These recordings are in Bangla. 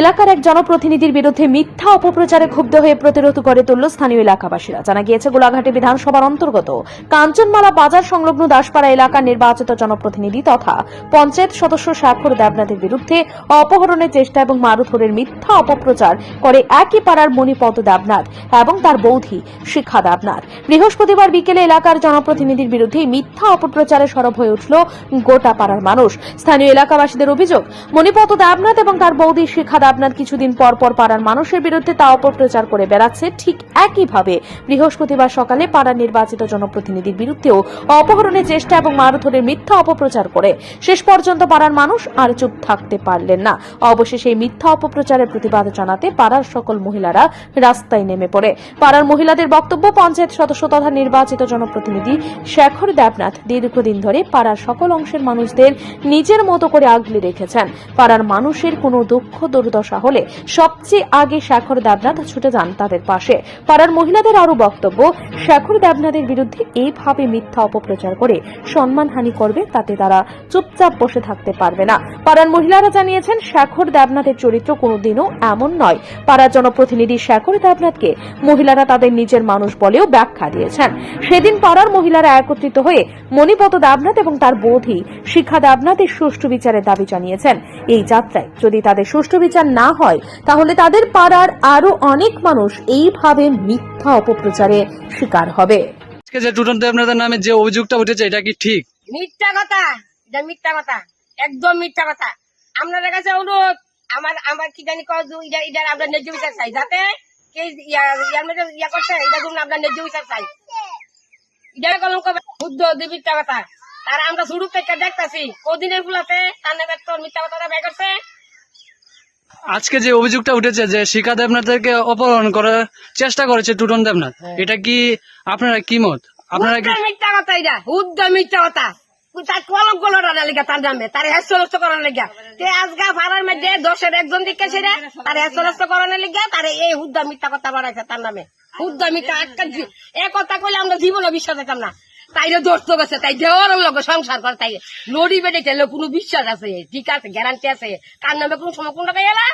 এলাকার এক জনপ্রতিনিধির বিরুদ্ধে মিথ্যা অপপ্রচারে ক্ষুব্ধ হয়ে প্রতিরোধ করে তুলল স্থানীয় এলাকাবাসীরা। জানা গিয়েছে, গোলাঘাটে বিধানসভার অন্তর্গত কাঞ্চনমালা বাজার সংলগ্ন দাসপাড়া এলাকার নির্বাচিত জনপ্রতিনিধি তথা পঞ্চায়েত সদস্য স্বাক্ষর দেবনাথের বিরুদ্ধে অপহরণের চেষ্টা এবং মারুথরের মিথ্যা অপপ্রচার করে একই পাড়ার মণিপদ দেবনাথ এবং তার বৌধি শিখা দেবনাথ। বৃহস্পতিবার বিকেলে এলাকার জনপ্রতিনিধির বিরুদ্ধে মিথ্যা অপপ্রচারে সরব হয়ে উঠল গোটা পাড়ার মানুষ। স্থানীয় এলাকাবাসীদের অভিযোগ মণিপত দেবনাথ এবং তার বৌদি শিখা দেবনাথ কিছুদিন পর পর পাড়ার মানুষের বিরুদ্ধে তা অপপ্রচার করে বেড়াচ্ছে। ঠিক একইভাবে বৃহস্পতিবার সকালে পাড়ার নির্বাচিত জনপ্রতিনিধির বিরুদ্ধেও অপহরণের চেষ্টা এবং মারধরের মিথ্যা অপপ্রচার করে। শেষ পর্যন্ত পাড়ার মানুষ আর চুপ থাকতে পারলেন না। অবশেষে এই মিথ্যা অপপ্রচারের প্রতিবাদ জানাতে পাড়ার সকল মহিলারা রাস্তায় নেমে পড়ে। পাড়ার মহিলাদের বক্তব্য পঞ্চায়েত সদস্য তথা নির্বাচিত জনপ্রতিনিধি শেখর দেবনাথ দীর্ঘদিন ধরে পাড়ার সকল অংশের মানুষদের নিজের মতো করে আগলে রেখেছেন। পাড়ার মানুষের কোনো দুঃখ দুর্দশা হলে সবচেয়ে আগে শেখর দেবনাথ ছুটে যান তাদের পাশে। পাড়ার মহিলাদের আরও বক্তব্য, শেখর দেবনাথের বিরুদ্ধে এইভাবে মিথ্যা অপপ্রচার করে সম্মানহানি করবে তাতে তারা চুপচাপ বসে থাকতে পারবে না। পাড়ার মহিলারা জানিয়েছেন, শেখর দেবনাথের চরিত্র কোনোদিনও এমন নয়। পাড়ার জনপ্রতিনিধি শেখর দেবনাথকে মহিলারা তাদের নিজের মানুষ বলেও ব্যাখ্যা দিয়েছেন। সেদিন পাড়ার মহিলারা একত্রিত হয়ে মণিপত দেবনাথ এবং তার বোধি শিখা দেবনাথের সুষ্ঠু বিচারের দাবি জানিয়েছেন। এই যাত্রায়। যদি তাদের সুষ্ঠু বিচার না হয় তাহলে তাদের পাড়ার আরও অনেক মানুষ এইভাবে মিথ্যা অপপ্রচারে শিকার হবে। আজকে যে টুটন দেবনাথের নামে যে অভিযোগটা উঠেছে এটা কি ঠিক? মিথ্যা কথা। এটা মিথ্যা কথা। একদম মিথ্যা কথা। আপনাদের কাছে অনুরোধ আমার আমার কি জানি কজ ইটা ইটার আপনার ন্যায্য বিচার চাই। যাতে কে ইয়ার মধ্যে ইয়া করছে এটা জন্য আপনার ন্যায্য বিচার চাই। ইটার কলঙ্ক শুদ্ধ দি মিথ্যা কথা। তার আমরা শুরু থেকে দেখতেছি কদিনের ফুলাতে তার নামে তোর মিথ্যা বের করছে। আজকে যে অভিযোগটা উঠেছে যে শিখা দেবনাথকে অপহরণ করার চেষ্টা করেছে টুটন দেবনাথ এটা কি আপনারা কি মত? আপনারা কি মিথ্যা কথা এটা শুদ্ধ মিথ্যা কথা তার কলঙ্ক লড়ার লেগে তার নামে তার হেসরস্ত করার লেগে। তে আজকা ভাড়ার মধ্যে দশের একজন দিকে সেটা তার লেগে এই মিথ্যা কথা বাড়াইছে তার নামে। মিথ্যা একটা জি- এ কথা কইলে আমরা জীবনে বিশ্বাস দিতাম না। তাইলে দোস্ত গেছে তাই দেওয়ার লোক সংসার করে তাই লড়ি বেড়ে গেলে কোনো বিশ্বাস আছে, ঠিক আছে গ্যারান্টি আছে। কার নামে কোনো সময় কোনটা গেলা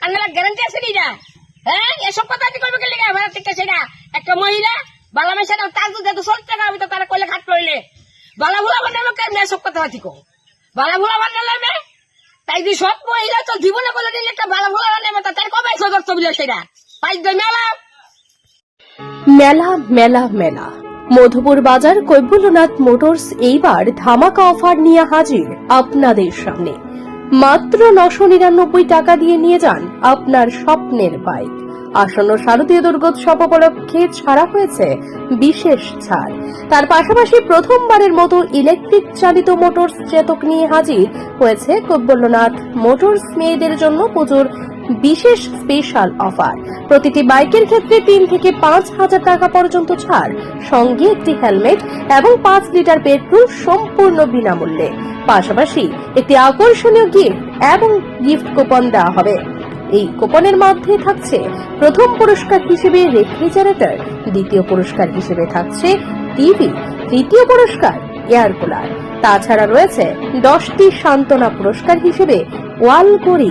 কার নামে গ্যারান্টি আছে নিটা হ্যাঁ এসব কথা কি করবে গেলে ভাড়া থেকে সেটা একটা মহিলা, বালা মেশা তার যদি এত চলতে আমি তো তারা কইলে খাট করলে বালা ভুলা বানাবে কেমন এসব কথা ঠিক বালা ভুলা বানালে তাই যে সব মহিলা তো জীবনে বলে দিলে একটা বালা ভুলা বানাবে তা তার কবে সদস্য বলে সেটা পাইক মেলা। মেলা মেলা মেলা। মধুপুর বাজার কৈবল্যনাথ মোটরস এইবার ধামাকা অফার নিয়ে হাজির আপনাদের সামনে। মাত্র নশো নিরানব্বই টাকা দিয়ে নিয়ে যান আপনার স্বপ্নের বাইক। আসন্ন শারদীয় দুর্গোৎসব উপলক্ষে ছাড়া হয়েছে বিশেষ ছাড়। তার পাশাপাশি প্রথমবারের মতো ইলেকট্রিক চালিত মোটরস চেতক নিয়ে হাজির হয়েছে কৈবল্যনাথ মোটরস মেয়েদের জন্য পুজোর বিশেষ স্পেশাল অফার প্রতিটি বাইকের ক্ষেত্রে তিন থেকে পাঁচ হাজার টাকা পর্যন্ত ছাড়, সঙ্গে একটি হেলমেট এবং পাঁচ লিটার পেট্রোল সম্পূর্ণ বিনামূল্যে। পাশাপাশি একটি আকর্ষণীয় গিফট এবং গিফট কুপন দেওয়া হবে। এই কুপনের মধ্যে থাকছে প্রথম পুরস্কার হিসেবে রেফ্রিজারেটর দ্বিতীয় পুরস্কার হিসেবে থাকছে টিভি তৃতীয় পুরস্কার এয়ার কুলার তাছাড়া রয়েছে দশটি সান্ত্বনা পুরস্কার হিসেবে ওয়াল ঘড়ি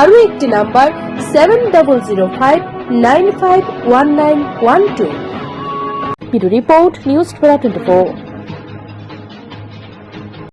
আরও একটি number seven double zero five nine five one nine one two report news twenty four.